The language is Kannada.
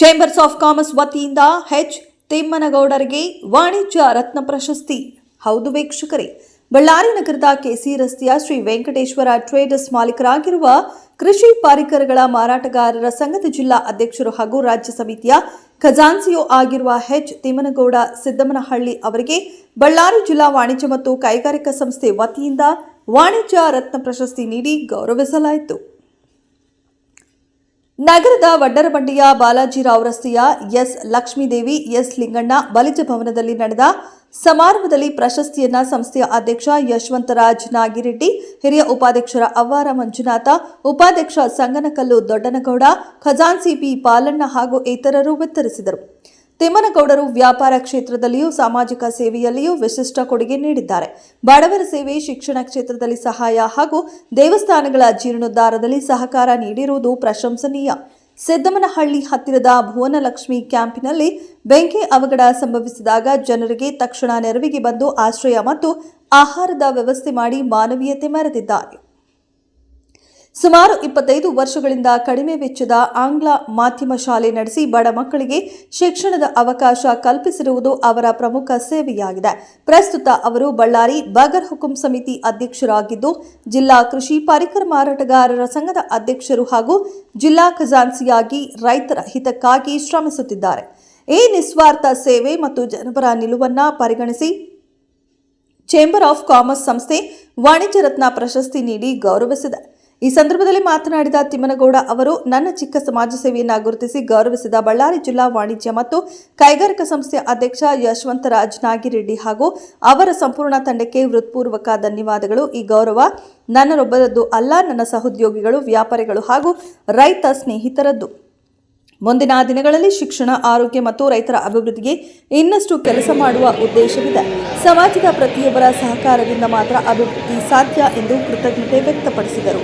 ಚೇಂಬರ್ಸ್ ಆಫ್ ಕಾಮರ್ಸ್ ವತಿಯಿಂದ ಹೆಚ್ ತಿಮ್ಮನಗೌಡರಿಗೆ ವಾಣಿಜ್ಯ ರತ್ನ ಪ್ರಶಸ್ತಿ. ಹೌದು ವೀಕ್ಷಕರೇ, ಬಳ್ಳಾರಿ ನಗರದ ಕೆಸಿ ರಸ್ತೆಯ ಶ್ರೀ ವೆಂಕಟೇಶ್ವರ ಟ್ರೇಡರ್ಸ್ ಮಾಲೀಕರಾಗಿರುವ ಕೃಷಿ ಪರಿಕರಗಳ ಮಾರಾಟಗಾರರ ಸಂಘದ ಜಿಲ್ಲಾ ಅಧ್ಯಕ್ಷರು ಹಾಗೂ ರಾಜ್ಯ ಸಮಿತಿಯ ಖಜಾನ್ಸಿಯೋ ಆಗಿರುವ ಹೆಚ್ ತಿಮ್ಮನಗೌಡ ಸಿದ್ದಮ್ಮನಹಳ್ಳಿ ಅವರಿಗೆ ಬಳ್ಳಾರಿ ಜಿಲ್ಲಾ ವಾಣಿಜ್ಯ ಮತ್ತು ಕೈಗಾರಿಕಾ ಸಂಸ್ಥೆ ವತಿಯಿಂದ ವಾಣಿಜ್ಯ ರತ್ನ ಪ್ರಶಸ್ತಿ ನೀಡಿ ಗೌರವಿಸಲಾಯಿತು. ನಗರದ ವಡ್ಡರಬಂಡಿಯ ಬಾಲಾಜಿರಾವ್ ರಸ್ತೆಯ ಎಸ್ ಲಕ್ಷ್ಮೀದೇವಿ, ಎಸ್ ಲಿಂಗಣ್ಣ ಬಲಿಜ ಭವನದಲ್ಲಿ ನಡೆದ ಸಮಾರಂಭದಲ್ಲಿ ಪ್ರಶಸ್ತಿಯನ್ನ ಸಂಸ್ಥೆಯ ಅಧ್ಯಕ್ಷ ಯಶವಂತರಾಜ್ ನಾಗಿರೆಡ್ಡಿ, ಹಿರಿಯ ಉಪಾಧ್ಯಕ್ಷರ ಅವ್ವಾರ ಮಂಜುನಾಥ, ಉಪಾಧ್ಯಕ್ಷ ಸಂಗನಕಲ್ಲು ದೊಡ್ಡನಗೌಡ ಖಜಾನ್ಸಿ ಪಿ ಪಾಲಣ್ಣ ಹಾಗೂ ಇತರರು ವಿತರಿಸಿದರು ತಿಮ್ಮನಗೌಡರು ವ್ಯಾಪಾರ ಕ್ಷೇತ್ರದಲ್ಲಿಯೂ ಸಾಮಾಜಿಕ ಸೇವೆಯಲ್ಲಿಯೂ ವಿಶಿಷ್ಟ ಕೊಡುಗೆ ನೀಡಿದ್ದಾರೆ. ಬಡವರ ಸೇವೆ, ಶಿಕ್ಷಣ ಕ್ಷೇತ್ರದಲ್ಲಿ ಸಹಾಯ ಹಾಗೂ ದೇವಸ್ಥಾನಗಳ ಜೀರ್ಣೋದ್ಧಾರದಲ್ಲಿ ಸಹಕಾರ ನೀಡಿರುವುದು ಪ್ರಶಂಸನೀಯ. ಸಿದ್ದಮ್ಮನಹಳ್ಳಿ ಹತ್ತಿರದ ಭುವನಲಕ್ಷ್ಮಿ ಕ್ಯಾಂಪಿನಲ್ಲಿ ಬೆಂಕಿ ಅವಘಡ ಸಂಭವಿಸಿದಾಗ ಜನರಿಗೆ ತಕ್ಷಣ ನೆರವಿಗೆ ಬಂದು ಆಶ್ರಯ ಮತ್ತು ಆಹಾರದ ವ್ಯವಸ್ಥೆ ಮಾಡಿ ಮಾನವೀಯತೆ ಮೆರೆದಿದ್ದಾರೆ ಸುಮಾರು ಇಪ್ಪತ್ತೈದು ವರ್ಷಗಳಿಂದ ಕಡಿಮೆ ವೆಚ್ಚದ ಆಂಗ್ಲ ಮಾಧ್ಯಮ ಶಾಲೆ ನಡೆಸಿ ಬಡ ಮಕ್ಕಳಿಗೆ ಶಿಕ್ಷಣದ ಅವಕಾಶ ಕಲ್ಪಿಸಿರುವುದು ಅವರ ಪ್ರಮುಖ ಸೇವೆಯಾಗಿದೆ. ಪ್ರಸ್ತುತ ಅವರು ಬಳ್ಳಾರಿ ಬಗರ್ ಹುಕುಂ ಸಮಿತಿ ಅಧ್ಯಕ್ಷರಾಗಿದ್ದು, ಜಿಲ್ಲಾ ಕೃಷಿ ಪರಿಕರ ಮಾರಾಟಗಾರರ ಸಂಘದ ಅಧ್ಯಕ್ಷರು ಹಾಗೂ ಜಿಲ್ಲಾ ಖಜಾನ್ಸಿಯಾಗಿ ರೈತರ ಹಿತಕ್ಕಾಗಿ ಶ್ರಮಿಸುತ್ತಿದ್ದಾರೆ. ಈ ನಿಸ್ವಾರ್ಥ ಸೇವೆ ಮತ್ತು ಜನಪರ ನಿಲುವನ್ನ ಪರಿಗಣಿಸಿ ಚೇಂಬರ್ ಆಫ್ ಕಾಮರ್ಸ್ ಸಂಸ್ಥೆ ವಾಣಿಜ್ಯ ರತ್ನ ಪ್ರಶಸ್ತಿ ನೀಡಿ ಗೌರವಿಸಿದೆ. ಈ ಸಂದರ್ಭದಲ್ಲಿ ಮಾತನಾಡಿದ ತಿಮ್ಮನಗೌಡ ಅವರು, ನನ್ನ ಚಿಕ್ಕ ಸಮಾಜ ಸೇವೆಯನ್ನು ಗುರುತಿಸಿ ಗೌರವಿಸಿದ ಬಳ್ಳಾರಿ ಜಿಲ್ಲಾ ವಾಣಿಜ್ಯ ಮತ್ತು ಕೈಗಾರಿಕಾ ಸಂಸ್ಥೆಯ ಅಧ್ಯಕ್ಷ ಯಶವಂತರಾಜ್ ನಾಗಿರೆಡ್ಡಿ ಹಾಗೂ ಅವರ ಸಂಪೂರ್ಣ ತಂಡಕ್ಕೆ ಹೃತ್ಪೂರ್ವಕ ಧನ್ಯವಾದಗಳು. ಈ ಗೌರವ ನನ್ನರೊಬ್ಬರದ್ದು ಅಲ್ಲ, ನನ್ನ ಸಹೋದ್ಯೋಗಿಗಳು, ವ್ಯಾಪಾರಿಗಳು ಹಾಗೂ ರೈತ ಸ್ನೇಹಿತರದ್ದು. ಮುಂದಿನ ದಿನಗಳಲ್ಲಿ ಶಿಕ್ಷಣ, ಆರೋಗ್ಯ ಮತ್ತು ರೈತರ ಅಭಿವೃದ್ಧಿಗೆ ಇನ್ನಷ್ಟು ಕೆಲಸ ಮಾಡುವ ಉದ್ದೇಶವಿದೆ. ಸಮಾಜದ ಪ್ರತಿಯೊಬ್ಬರ ಸಹಕಾರದಿಂದ ಮಾತ್ರ ಅಭಿವೃದ್ಧಿ ಸಾಧ್ಯ ಎಂದು ಕೃತಜ್ಞತೆ ವ್ಯಕ್ತಪಡಿಸಿದರು.